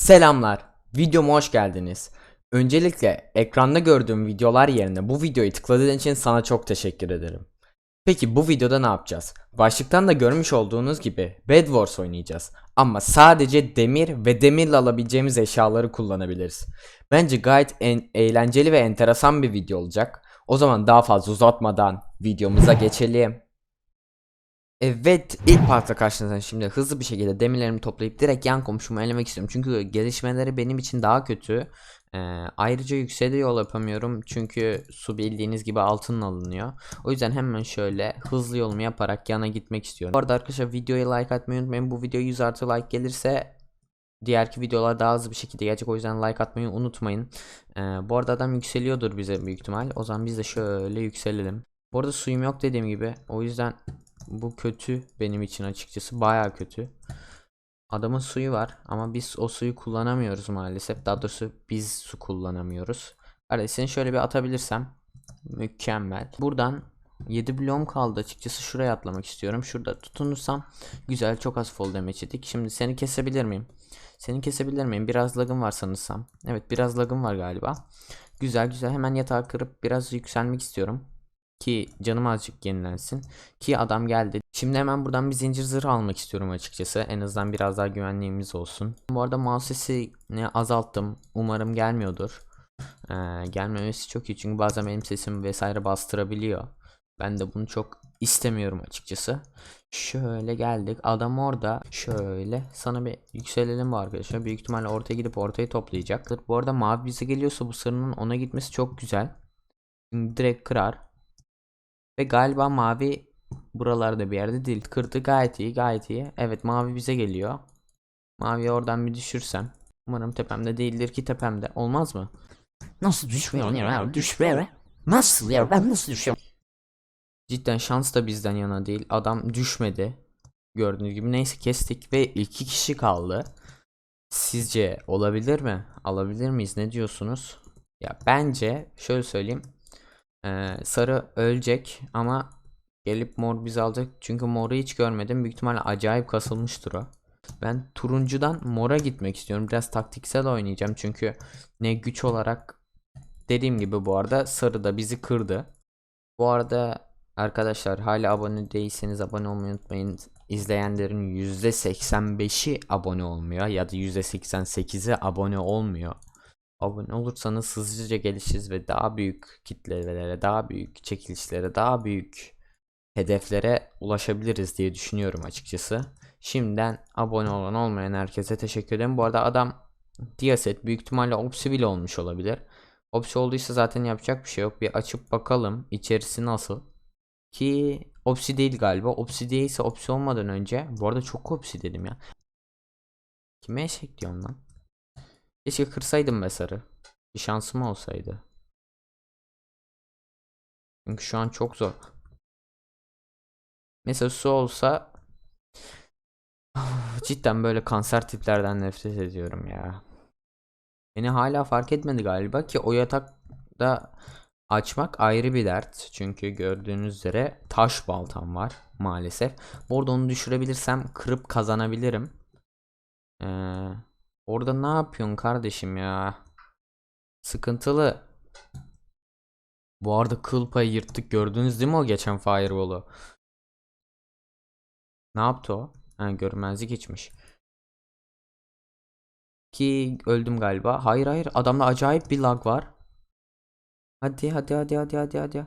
Selamlar, videoma hoş geldiniz. Öncelikle ekranda gördüğüm videolar yerine bu videoyu tıkladığın için sana çok teşekkür ederim. Peki bu videoda ne yapacağız? Başlıktan da görmüş olduğunuz gibi Bed Wars oynayacağız. Ama sadece demir ve demirle alabileceğimiz eşyaları kullanabiliriz. Bence gayet en eğlenceli ve enteresan bir video olacak. O zaman daha fazla uzatmadan videomuza geçelim. Evet ilk partta karşınızda şimdi hızlı bir şekilde demirlerimi toplayıp direkt yan komşumu elemek istiyorum. Çünkü gelişmeleri benim için daha kötü. Ee, ayrıca yükseğe de yol yapamıyorum. Çünkü su bildiğiniz gibi altınla alınıyor. O yüzden hemen şöyle hızlı yolumu yaparak yana gitmek istiyorum. Bu arada arkadaşlar videoya like atmayı unutmayın. Bu video 100 artı like gelirse diğerki videolar daha hızlı bir şekilde gelecek. O yüzden like atmayı unutmayın. Ee, bu arada adam yükseliyordur bize büyük ihtimal. O zaman biz de şöyle yükselelim. Bu arada suyum yok dediğim gibi. O yüzden bu kötü benim için açıkçası baya kötü. Adamın suyu var ama biz o suyu kullanamıyoruz maalesef. Daha doğrusu biz su kullanamıyoruz. Kardeş seni şöyle bir atabilirsem mükemmel. Buradan 7 bloğum kaldı açıkçası şuraya atlamak istiyorum. Şurada tutunursam güzel çok az fall damage yedik. Şimdi seni kesebilir miyim? Seni kesebilir miyim? Biraz lagım var sanırsam. Evet biraz lagım var galiba. Güzel güzel hemen yatağı kırıp biraz yükselmek istiyorum. Ki canım azıcık yenilensin. Ki adam geldi. Şimdi hemen buradan bir zincir zırh almak istiyorum açıkçası. En azından biraz daha güvenliğimiz olsun. Bu arada mouse sesini azalttım. Umarım gelmiyordur. Ee, gelmemesi çok iyi çünkü bazen benim sesim vesaire bastırabiliyor. Ben de bunu çok istemiyorum açıkçası. Şöyle geldik. Adam orada. Şöyle. Sana bir yükselelim bu arkadaşlar. Büyük ihtimalle ortaya gidip ortayı toplayacaktır. Bu arada mavi bize geliyorsa bu sarının ona gitmesi çok güzel. Direkt kırar. Ve galiba mavi buralarda bir yerde değil. Kırdı gayet iyi gayet iyi. Evet mavi bize geliyor. Maviyi oradan bir düşürsem. Umarım tepemde değildir ki tepemde. Olmaz mı? Nasıl düşmüyor ya? Düşmüyor. Nasıl ya? Ben nasıl düşüyorum? Cidden şans da bizden yana değil. Adam düşmedi. Gördüğünüz gibi neyse kestik ve iki kişi kaldı. Sizce olabilir mi? Alabilir miyiz? Ne diyorsunuz? Ya bence şöyle söyleyeyim. Ee, sarı ölecek ama gelip mor bizi alacak. Çünkü moru hiç görmedim. Büyük ihtimalle acayip kasılmıştır o. Ben turuncudan mora gitmek istiyorum. Biraz taktiksel oynayacağım. Çünkü ne güç olarak dediğim gibi bu arada sarı da bizi kırdı. Bu arada arkadaşlar hala abone değilseniz abone olmayı unutmayın. İzleyenlerin %85'i abone olmuyor ya da %88'i abone olmuyor. Abone olursanız hızlıca gelişiriz ve daha büyük kitlelere, daha büyük çekilişlere, daha büyük hedeflere ulaşabiliriz diye düşünüyorum açıkçası. Şimdiden abone olan olmayan herkese teşekkür ederim. Bu arada adam Diaset büyük ihtimalle Opsi bile olmuş olabilir. Opsi olduysa zaten yapacak bir şey yok. Bir açıp bakalım içerisi nasıl. Ki Opsi değil galiba. Opsi değilse Opsi olmadan önce. Bu arada çok Opsi dedim ya. Kime eşek diyorum lan? Keşke kırsaydım be sarı. Bir şansım olsaydı. Çünkü şu an çok zor. Mesela su olsa cidden böyle kanser tiplerden nefret ediyorum ya. Beni hala fark etmedi galiba ki o yatakta açmak ayrı bir dert. Çünkü gördüğünüz üzere taş baltam var maalesef. Bu arada onu düşürebilirsem kırıp kazanabilirim. Ee, orada ne yapıyorsun kardeşim ya? Sıkıntılı. Bu arada kıl payı yırttık gördünüz değil mi o geçen fireball'u? Ne yaptı o? Ha, görmezlik içmiş. Ki öldüm galiba. Hayır hayır adamda acayip bir lag var. Hadi hadi hadi hadi hadi hadi.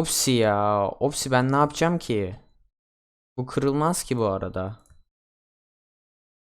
Opsi ya. Opsi ben ne yapacağım ki? Bu kırılmaz ki bu arada.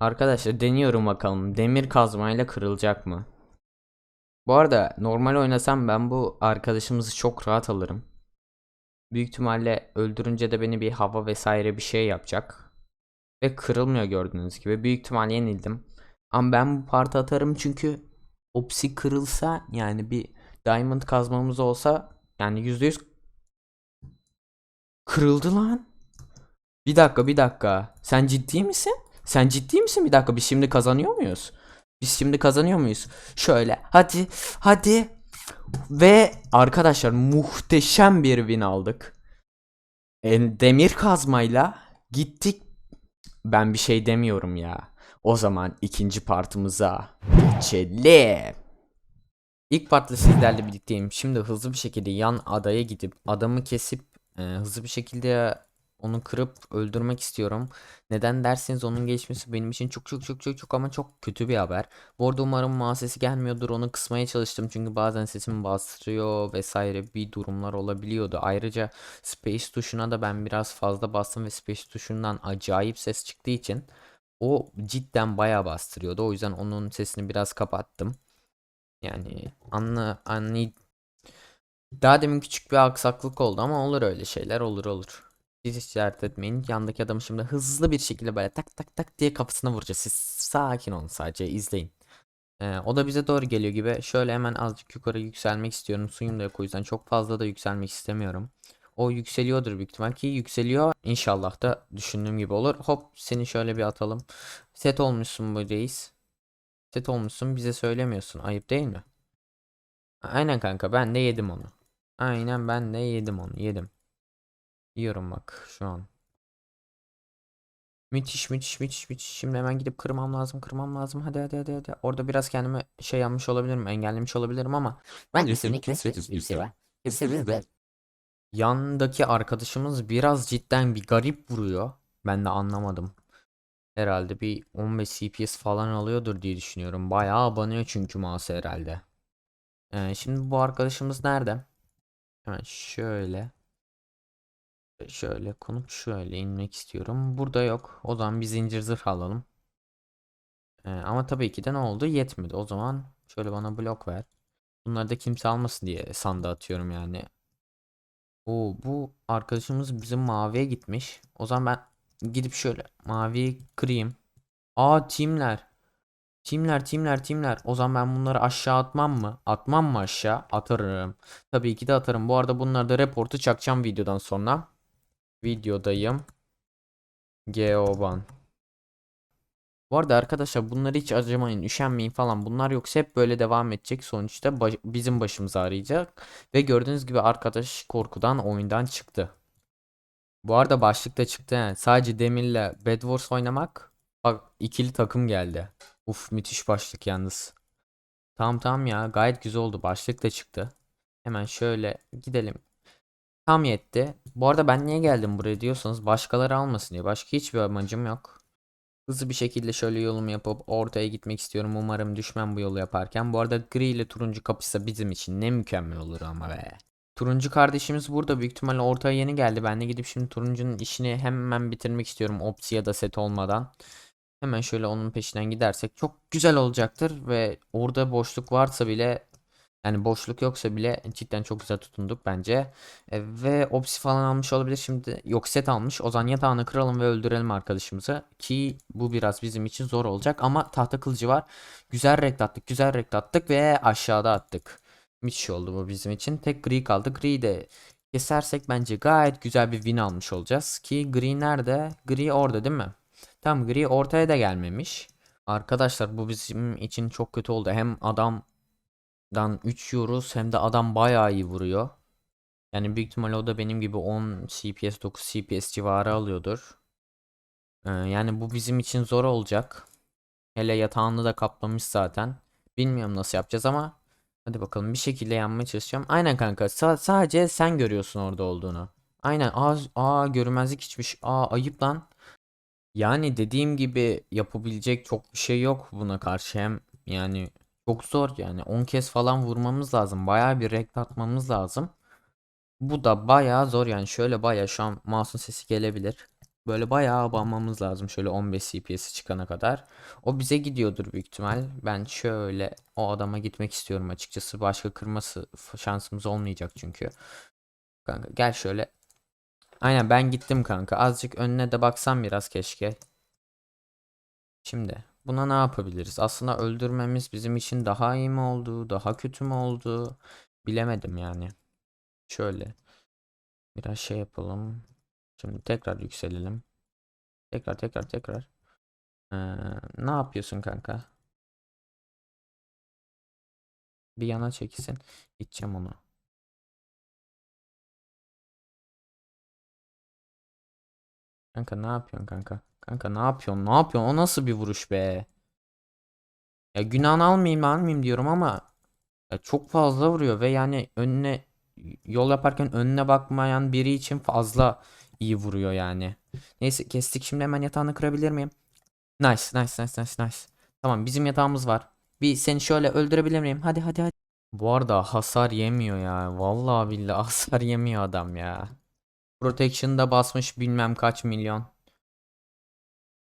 Arkadaşlar deniyorum bakalım. Demir kazmayla kırılacak mı? Bu arada normal oynasam ben bu arkadaşımızı çok rahat alırım. Büyük ihtimalle öldürünce de beni bir hava vesaire bir şey yapacak. Ve kırılmıyor gördüğünüz gibi. Büyük ihtimalle yenildim. Ama ben bu parti atarım çünkü Opsi kırılsa yani bir diamond kazmamız olsa yani %100 kırıldı lan. Bir dakika bir dakika. Sen ciddi misin? Sen ciddi misin? Bir dakika biz şimdi kazanıyor muyuz? Biz şimdi kazanıyor muyuz? Şöyle hadi hadi. Ve arkadaşlar muhteşem bir win aldık. E, demir kazmayla gittik. Ben bir şey demiyorum ya. O zaman ikinci partımıza geçelim. İlk partla sizlerle birlikteyim. Şimdi hızlı bir şekilde yan adaya gidip adamı kesip e, hızlı bir şekilde onu kırıp öldürmek istiyorum. Neden derseniz onun geçmesi benim için çok çok çok çok çok ama çok kötü bir haber. Bu arada umarım sesi gelmiyordur onu kısmaya çalıştım çünkü bazen sesimi bastırıyor vesaire bir durumlar olabiliyordu. Ayrıca space tuşuna da ben biraz fazla bastım ve space tuşundan acayip ses çıktığı için o cidden bayağı bastırıyordu. O yüzden onun sesini biraz kapattım. Yani anla anlay daha demin küçük bir aksaklık oldu ama olur öyle şeyler olur olur. Siz hiç dert etmeyin. Yandaki adamı şimdi hızlı bir şekilde böyle tak tak tak diye kafasına vuracağız. Siz sakin olun sadece izleyin. Ee, o da bize doğru geliyor gibi. Şöyle hemen azıcık yukarı yükselmek istiyorum. Suyum da yok o yüzden çok fazla da yükselmek istemiyorum. O yükseliyordur büyük ihtimal ki yükseliyor. İnşallah da düşündüğüm gibi olur. Hop seni şöyle bir atalım. Set olmuşsun bu reis. Set olmuşsun bize söylemiyorsun. Ayıp değil mi? Aynen kanka ben de yedim onu. Aynen ben de yedim onu yedim. Yiyorum bak şu an. Müthiş müthiş müthiş müthiş. Şimdi hemen gidip kırmam lazım kırmam lazım. Hadi hadi hadi hadi. Orada biraz kendimi şey yapmış olabilirim. Engellemiş olabilirim ama Ben yandaki arkadaşımız biraz cidden bir garip vuruyor. Ben de anlamadım. Herhalde bir 15 CPS falan alıyordur diye düşünüyorum. Bayağı abanıyor çünkü mouse herhalde. Ee, şimdi bu arkadaşımız nerede? Hemen şöyle. Şöyle konup şöyle inmek istiyorum. Burada yok. O zaman bir zincir zırh alalım. Ee, ama tabii ki de ne oldu? Yetmedi. O zaman şöyle bana blok ver. Bunları da kimse almasın diye sandığa atıyorum yani. Oo, bu arkadaşımız bizim maviye gitmiş. O zaman ben gidip şöyle maviyi kırayım. Aa timler. Timler timler timler. O zaman ben bunları aşağı atmam mı? Atmam mı aşağı? Atarım. Tabii ki de atarım. Bu arada bunları da reportu çakacağım videodan sonra. Videodayım. Geoban. Bu arada arkadaşlar bunları hiç acımayın, üşenmeyin falan. Bunlar yoksa hep böyle devam edecek. Sonuçta baş- bizim başımız ağrıyacak. Ve gördüğünüz gibi arkadaş korkudan oyundan çıktı. Bu arada başlıkta çıktı yani. Sadece Demir'le Bed Wars oynamak. Bak ikili takım geldi. Uf müthiş başlık yalnız. Tamam tamam ya gayet güzel oldu. Başlık da çıktı. Hemen şöyle gidelim. Tam yetti. Bu arada ben niye geldim buraya diyorsanız başkaları almasın diye. Başka hiçbir amacım yok. Hızlı bir şekilde şöyle yolumu yapıp ortaya gitmek istiyorum. Umarım düşmem bu yolu yaparken. Bu arada gri ile turuncu kapısı bizim için ne mükemmel olur ama be. Turuncu kardeşimiz burada büyük ihtimalle ortaya yeni geldi. Ben de gidip şimdi turuncunun işini hemen bitirmek istiyorum. Opsi da set olmadan. Hemen şöyle onun peşinden gidersek çok güzel olacaktır ve orada boşluk varsa bile yani boşluk yoksa bile cidden çok güzel tutunduk bence. E, ve opsi falan almış olabilir şimdi. Yok set almış. O zaman yatağını kıralım ve öldürelim arkadaşımızı. Ki bu biraz bizim için zor olacak ama tahta kılıcı var. Güzel rekt attık. Güzel rekt attık ve aşağıda attık. Müthiş oldu bu bizim için. Tek gri kaldı. Gri de kesersek bence gayet güzel bir win almış olacağız. Ki gri nerede? Gri orada değil mi? Tam gri ortaya da gelmemiş. Arkadaşlar bu bizim için çok kötü oldu. Hem adamdan 3 yiyoruz hem de adam bayağı iyi vuruyor. Yani büyük ihtimalle o da benim gibi 10 CPS 9 CPS civarı alıyordur. Ee, yani bu bizim için zor olacak. Hele yatağını da kaplamış zaten. Bilmiyorum nasıl yapacağız ama hadi bakalım bir şekilde yanmaya çalışacağım. Aynen kanka sa- sadece sen görüyorsun orada olduğunu. Aynen aa, aa görünmezlik içmiş. Aa ayıp lan. Yani dediğim gibi yapabilecek çok bir şey yok buna karşı hem yani çok zor yani 10 kez falan vurmamız lazım. Bayağı bir rekt atmamız lazım. Bu da bayağı zor yani şöyle bayağı şu an mouse'un sesi gelebilir. Böyle bayağı abanmamız lazım şöyle 15 CPS'i çıkana kadar. O bize gidiyordur büyük ihtimal. Ben şöyle o adama gitmek istiyorum açıkçası. Başka kırması şansımız olmayacak çünkü. Kanka gel şöyle. Aynen ben gittim kanka. Azıcık önüne de baksam biraz keşke. Şimdi buna ne yapabiliriz? Aslında öldürmemiz bizim için daha iyi mi oldu, daha kötü mü oldu? Bilemedim yani. Şöyle biraz şey yapalım. Şimdi tekrar yükselelim. Tekrar tekrar tekrar. Ee, ne yapıyorsun kanka? Bir yana çekilsin. İçeceğim onu. Kanka ne yapıyorsun kanka? Kanka ne yapıyorsun? Ne yapıyorsun? O nasıl bir vuruş be? Ya günahını almayayım almayayım diyorum ama ya çok fazla vuruyor ve yani önüne yol yaparken önüne bakmayan biri için fazla iyi vuruyor yani. Neyse kestik şimdi hemen yatağını kırabilir miyim? Nice nice nice nice nice. Tamam bizim yatağımız var. Bir seni şöyle öldürebilir miyim? Hadi hadi hadi. Bu arada hasar yemiyor ya. Vallahi billahi hasar yemiyor adam ya. Protection'da basmış bilmem kaç milyon.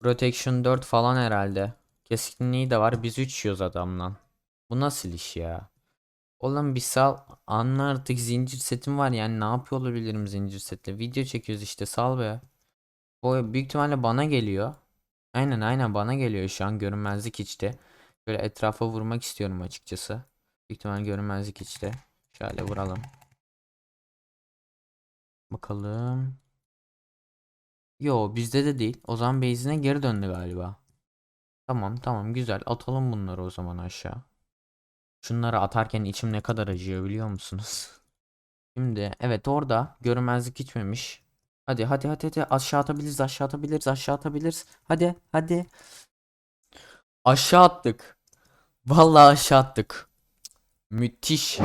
Protection 4 falan herhalde. Keskinliği de var. Biz 3 yiyoruz adamla. Bu nasıl iş ya? Oğlum bir sal. Anla artık zincir setim var yani ne yapıyor olabilirim zincir setle. Video çekiyoruz işte sal be. O büyük ihtimalle bana geliyor. Aynen aynen bana geliyor şu an görünmezlik içte. Böyle etrafa vurmak istiyorum açıkçası. Büyük ihtimalle görünmezlik içte. Şöyle vuralım. Bakalım. Yo bizde de değil. O zaman base'ine geri döndü galiba. Tamam tamam güzel. Atalım bunları o zaman aşağı. Şunları atarken içim ne kadar acıyor biliyor musunuz? Şimdi evet orada görünmezlik içmemiş. Hadi hadi hadi hadi aşağı atabiliriz aşağı atabiliriz aşağı atabiliriz. Hadi hadi. Aşağı attık. Vallahi aşağı attık. Müthiş.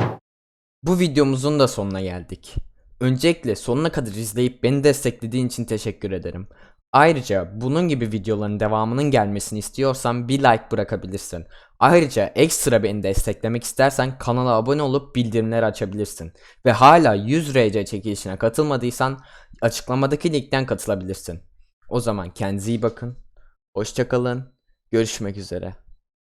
Bu videomuzun da sonuna geldik. Öncelikle sonuna kadar izleyip beni desteklediğin için teşekkür ederim. Ayrıca bunun gibi videoların devamının gelmesini istiyorsan bir like bırakabilirsin. Ayrıca ekstra beni desteklemek istersen kanala abone olup bildirimleri açabilirsin. Ve hala 100 RC çekilişine katılmadıysan açıklamadaki linkten katılabilirsin. O zaman kendinize iyi bakın. Hoşçakalın. Görüşmek üzere.